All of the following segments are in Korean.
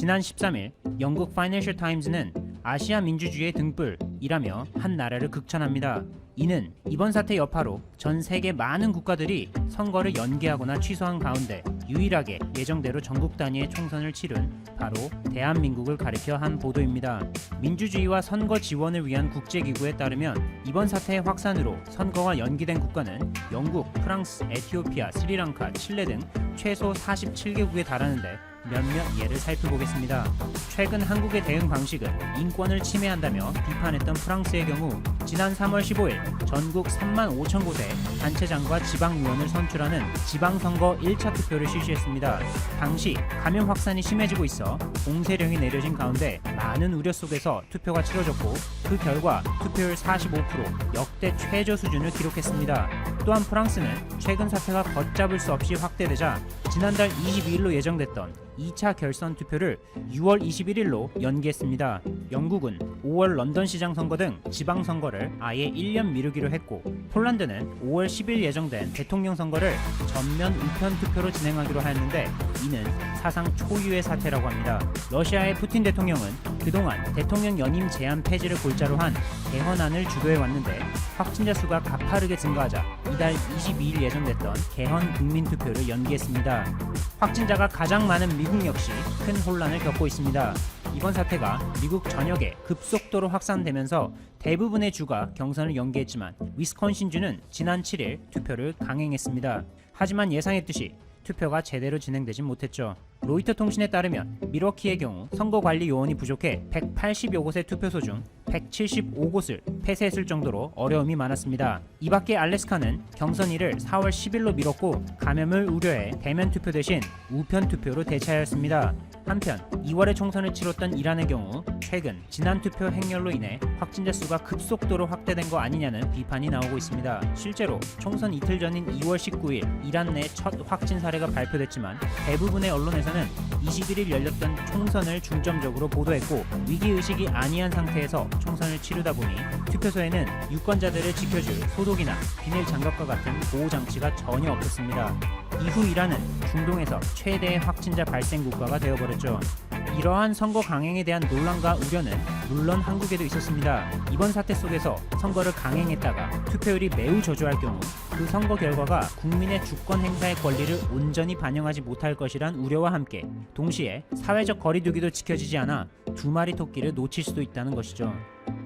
지난 13일 영국 파이낸셜 타임즈는 아시아 민주주의의 등불이라며 한 나라를 극찬합니다. 이는 이번 사태 여파로 전 세계 많은 국가들이 선거를 연기하거나 취소한 가운데 유일하게 예정대로 전국 단위의 총선을 치른 바로 대한민국을 가리켜 한 보도입니다. 민주주의와 선거 지원을 위한 국제기구에 따르면 이번 사태의 확산으로 선거가 연기된 국가는 영국, 프랑스, 에티오피아, 스리랑카, 칠레 등 최소 47개국에 달하는데 몇몇 예를 살펴보겠습니다. 최근 한국의 대응 방식은 인권을 침해한다며 비판했던 프랑스의 경우 지난 3월 15일 전국 3만 5천 곳에 단체장과 지방의원을 선출하는 지방선거 1차 투표를 실시했습니다. 당시 감염 확산이 심해지고 있어 공세령이 내려진 가운데 많은 우려 속에서 투표가 치러졌고 그 결과 투표율 45% 역대 최저 수준을 기록했습니다. 또한 프랑스는 최근 사태가 걷잡을 수 없이 확대되자 지난달 22일로 예정됐던 2차 결선 투표를 6월 21일로 연기했습니다. 영국은 5월 런던 시장 선거 등 지방 선거를 아예 1년 미루기로 했고 폴란드는 5월 10일 예정된 대통령 선거를 전면 우편 투표로 진행하기로 하였는데 이는 사상 초유의 사태라고 합니다. 러시아의 푸틴 대통령은 그동안 대통령 연임 제한 폐지를 골자로 한 개헌안을 주도해 왔는데 확진자 수가 가파르게 증가하자 이달 22일 예정됐던 개헌 국민 투표를 연기했습니다. 확진자가 가장 많은 미국 역시 큰 혼란을 겪고 있습니다. 이번 사태가 미국 전역에 급속도로 확산되면서 대부분의 주가 경선을 연기했지만 위스콘신주는 지난 7일 투표를 강행했습니다. 하지만 예상했듯이 투표가 제대로 진행되진 못했죠. 로이터 통신에 따르면 미러키의 경우 선거관리 요원이 부족해 180여 곳의 투표소 중 175곳을 폐쇄했을 정도로 어려움이 많았습니다. 이 밖에 알래스카는 경선 일을 4월 10일로 미뤘고 감염을 우려해 대면 투표 대신 우편 투표로 대체하였습니다. 한편 2월에 총선을 치렀던 이란의 경우 최근 지난 투표 행렬로 인해 확진자 수가 급속도로 확대된 거 아니냐는 비판이 나오고 있습니다. 실제로 총선 이틀 전인 2월 19일 이란 내 첫 확진 사례가 발표됐지만 대부분의 언론에서는 21일 열렸던 총선을 중점적으로 보도했고 위기 의식이 아니한 상태에서 총선을 치르다 보니 투표소에는 유권자들을 지켜줄 소독이나 비닐 장갑과 같은 보호 장치가 전혀 없었습니다. 이후 이란은 중동에서 최대의 확진자 발생 국가가 되어버렸죠. 이러한 선거 강행에 대한 논란과 우려는 물론 한국에도 있었습니다. 이번 사태 속에서 선거를 강행했다가 투표율이 매우 저조할 경우 그 선거 결과가 국민의 주권 행사의 권리를 온전히 반영하지 못할 것이란 우려와 함께 동시에 사회적 거리두기도 지켜지지 않아 두 마리 토끼를 놓칠 수도 있다는 것이죠.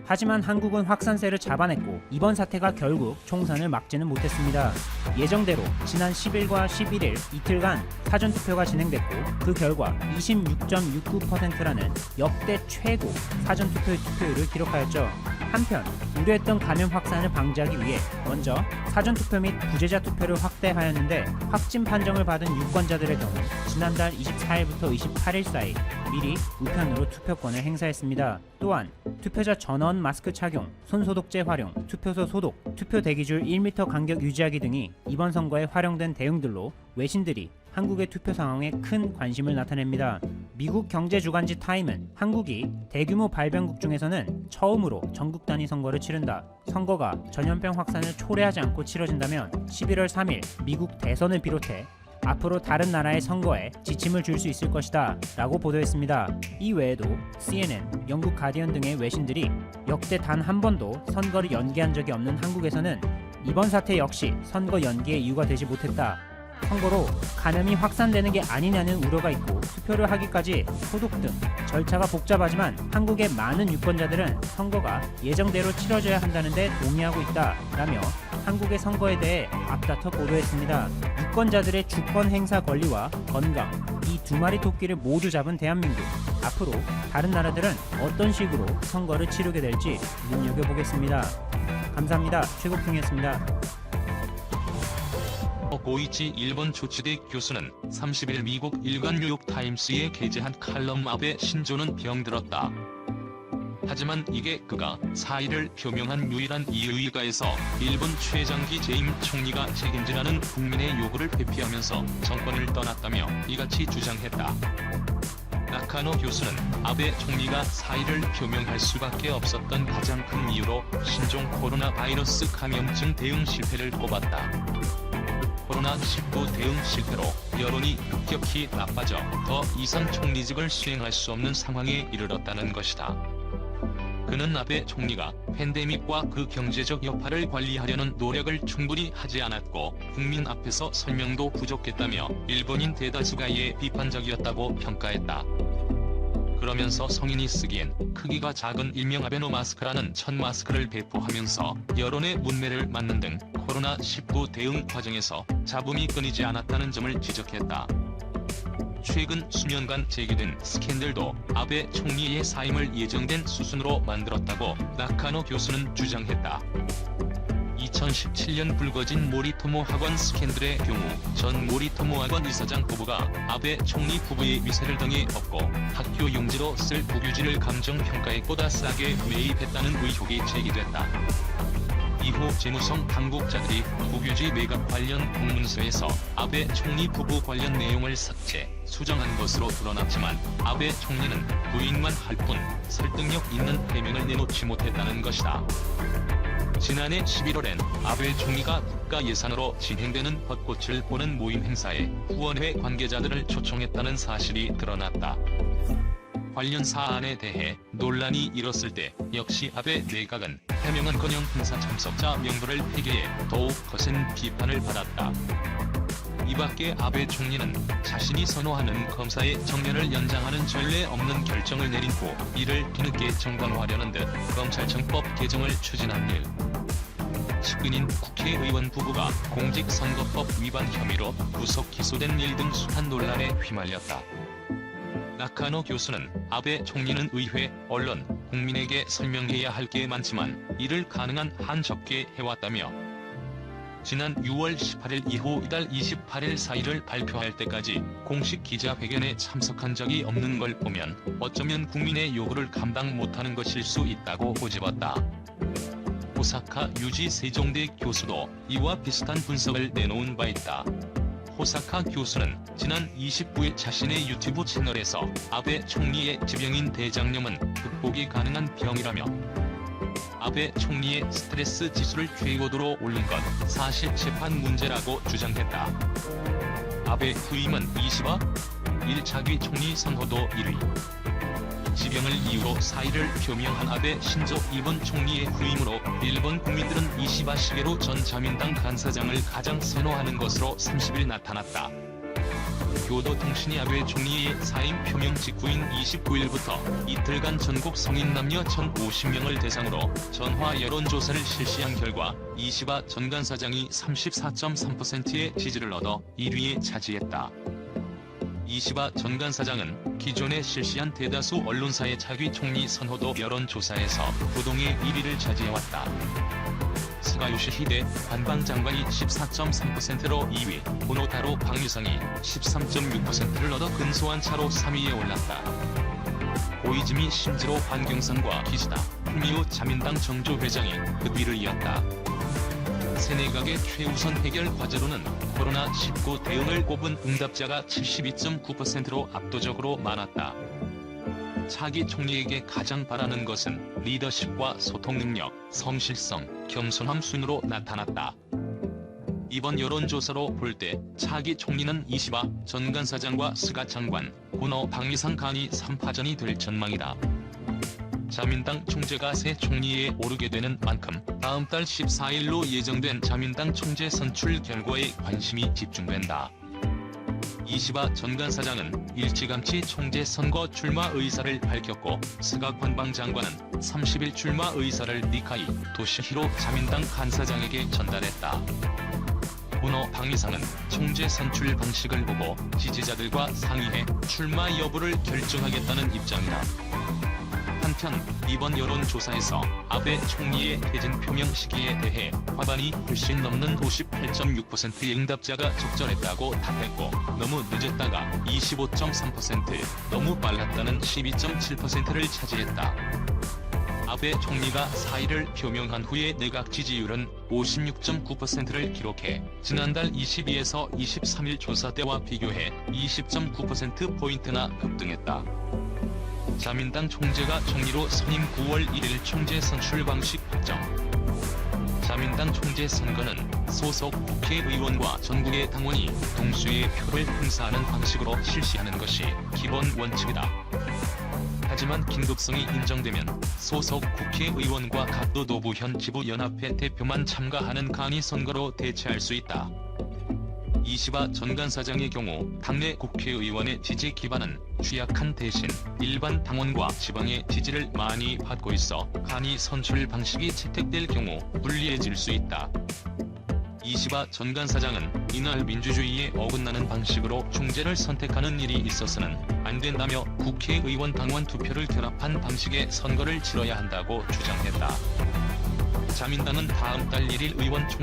하지만 한국은 확산세를 잡아냈고 이번 사태가 결국 총선을 막지는 못했습니다. 예정대로 지난 10일과 11일 이틀간 사전투표가 진행됐고 그 결과 26.69%라는 역대 최고 사전투표 투표율을 기록하였죠. 한편 우려했던 감염 확산을 방지하기 위해 먼저 사전투표 및 부재자 투표를 확대하였는데 확진 판정을 받은 유권자들의 경우 지난달 24일부터 28일 사이 미리 우편으로 투표권을 행사했습니다. 또한 투표자 전원 마스크 착용, 손소독제 활용, 투표소 소독, 투표 대기줄 1m 간격 유지하기 등이 이번 선거에 활용된 대응들로 외신들이 한국의 투표 상황에 큰 관심을 나타냅니다. 미국 경제 주간지 타임은 한국이 대규모 발병국 중에서는 처음으로 전국 단위 선거를 치른다. 선거가 전염병 확산을 초래하지 않고 치러진다면 11월 3일 미국 대선을 비롯해 앞으로 다른 나라의 선거에 지침을 줄 수 있을 것이다 라고 보도했습니다. 이 외에도 CNN, 영국 가디언 등의 외신들이 역대 단 한 번도 선거를 연기한 적이 없는 한국에서는 이번 사태 역시 선거 연기의 이유가 되지 못했다. 선거로 감염이 확산되는 게 아니냐는 우려가 있고 투표를 하기까지 소독 등 절차가 복잡하지만 한국의 많은 유권자들은 선거가 예정대로 치러져야 한다는데 동의하고 있다 라며 한국의 선거에 대해 앞다퉈 보도했습니다. 유권자들의 주권 행사 권리와 건강 이 두 마리 토끼를 모두 잡은 대한민국 앞으로 다른 나라들은 어떤 식으로 선거를 치르게 될지 눈여겨보겠습니다. 감사합니다. 최고풍이었습니다. 고이치 일본 조치대 교수는 30일 미국 일간 뉴욕타임스에 게재한 칼럼 앞에 신조는 병들었다. 하지만 이게 그가 사의를 표명한 유일한 이유일가에서 일본 최장기 재임 총리가 책임지라는 국민의 요구를 회피하면서 정권을 떠났다며 이같이 주장했다. 나카노 교수는 아베 총리가 사의를 표명할 수밖에 없었던 가장 큰 이유로 신종 코로나 바이러스 감염증 대응 실패를 꼽았다. 코로나19 대응 실패로 여론이 급격히 나빠져 더 이상 총리직을 수행할 수 없는 상황에 이르렀다는 것이다. 그는 아베 총리가 팬데믹과 그 경제적 여파를 관리하려는 노력을 충분히 하지 않았고 국민 앞에서 설명도 부족했다며 일본인 대다수가 이에 비판적이었다고 평가했다. 그러면서 성인이 쓰기엔 크기가 작은 일명 아베노 마스크라는 첫 마스크를 배포하면서 여론의 문매를 맞는 등 코로나19 대응 과정에서 잡음이 끊이지 않았다는 점을 지적했다. 최근 수년간 제기된 스캔들도 아베 총리의 사임을 예정된 수순으로 만들었다고 나카노 교수는 주장했다. 2017년 불거진 모리토모 학원 스캔들의 경우 전 모리토모 학원 이사장 부부가 아베 총리 부부의 미세를 등에 업고 학교 용지로 쓸 국유지를 감정평가에 보다 싸게 매입했다는 의혹이 제기됐다. 이후 재무성 당국자들이 국유지 매각 관련 공문서에서 아베 총리 부부 관련 내용을 삭제, 수정한 것으로 드러났지만 아베 총리는 부인만 할 뿐 설득력 있는 해명을 내놓지 못했다는 것이다. 지난해 11월엔 아베 총리가 국가 예산으로 진행되는 벚꽃을 보는 모임 행사에 후원회 관계자들을 초청했다는 사실이 드러났다. 관련 사안에 대해 논란이 일었을 때 역시 아베 내각은 해명은커녕 행사 참석자 명부를 폐기해 더욱 거센 비판을 받았다. 이밖에 아베 총리는 자신이 선호하는 검사의 정년을 연장하는 전례 없는 결정을 내린 후 이를 뒤늦게 정당화하려는 듯 검찰청법 개정을 추진한 일. 측근인 국회의원 부부가 공직선거법 위반 혐의로 구속 기소된 일 등 숱한 논란에 휘말렸다. 나카노 교수는 아베 총리는 의회, 언론, 국민에게 설명해야 할 게 많지만 이를 가능한 한 적게 해왔다며 지난 6월 18일 이후 이달 28일 사의를 발표할 때까지 공식 기자회견에 참석한 적이 없는 걸 보면 어쩌면 국민의 요구를 감당 못하는 것일 수 있다고 꼬집었다. 오사카 유지 세종대 교수도 이와 비슷한 분석을 내놓은 바 있다. 호사카 교수는 지난 29일 자신의 유튜브 채널에서 아베 총리의 지병인 대장염은 극복이 가능한 병이라며 아베 총리의 스트레스 지수를 최고도로 올린 건 사실 재판 문제라고 주장했다. 아베 후임은 20화 1차기 총리 선호도 1위. 지병을 이유로 사의를 표명한 아베 신조 일본 총리의 후임으로 일본 국민들은 20화 시계로 전 자민당 간사장을 가장 선호하는 것으로 30일 나타났다. 교도통신이 아베 총리의 사임 표명 직후인 29일부터 이틀간 전국 성인 남녀 1,050명을 대상으로 전화 여론조사를 실시한 결과 이시바 전 간사장이 34.3%의 지지를 얻어 1위에 차지했다. 이시바 전 간 사장은 기존에 실시한 대다수 언론사의 차기 총리 선호도 여론조사에서 부동의 1위를 차지해왔다. 스가요시 히데 관방장관이 14.3%로 2위, 보노타로 방위성이 13.6%를 얻어 근소한 차로 3위에 올랐다. 고이즈미 신지로 환경상과 기시다, 후미오 자민당 정조 회장이 그 뒤를 이었다. 세네각의 최우선 해결 과제로는 코로나19 대응을 꼽은 응답자가 72.9%로 압도적으로 많았다. 차기 총리에게 가장 바라는 것은 리더십과 소통 능력, 성실성, 겸손함 순으로 나타났다. 이번 여론조사로 볼 때 차기 총리는 이시바 전 간사장과 스가 장관, 고노 방위상 간이 3파전이 될 전망이다. 자민당 총재가 새 총리에 오르게 되는 만큼 다음 달 14일로 예정된 자민당 총재 선출 결과에 관심이 집중된다. 이시바 전 간 사장은 일찌감치 총재 선거 출마 의사를 밝혔고 스가 관방 장관은 30일 출마 의사를 니카이 도시히로 자민당 간사장에게 전달했다. 오너 방위상은 총재 선출 방식을 보고 지지자들과 상의해 출마 여부를 결정하겠다는 입장이다. 한편 이번 여론조사에서 아베 총리의 퇴진 표명 시기에 대해 과반이 훨씬 넘는 58.6%의 응답자가 적절했다고 답했고 너무 늦었다가 25.3%, 너무 빨랐다는 12.7%를 차지했다. 아베 총리가 사의를 표명한 후의 내각 지지율은 56.9%를 기록해 지난달 22에서 23일 조사 때와 비교해 20.9%포인트나 급등했다. 자민당 총재가 총리로 선임 9월 1일 총재 선출 방식 확정. 자민당 총재 선거는 소속 국회의원과 전국의 당원이 동수의 표를 행사하는 방식으로 실시하는 것이 기본 원칙이다. 하지만 긴급성이 인정되면 소속 국회의원과 각도 노부현 지부연합회 대표만 참가하는 간이 선거로 대체할 수 있다. 이시바 전간 사장의 경우 당내 국회의원의 지지 기반은 취약한 대신 일반 당원과 지방의 지지를 많이 받고 있어 간이 선출 방식이 채택될 경우 불리해질 수 있다. 이시바 전간 사장은 이날 민주주의에 어긋나는 방식으로 총재를 선택하는 일이 있어서는 안 된다며 국회의원 당원 투표를 결합한 방식의 선거를 치러야 한다고 주장했다. 자민당은 다음 달 1일 의원총회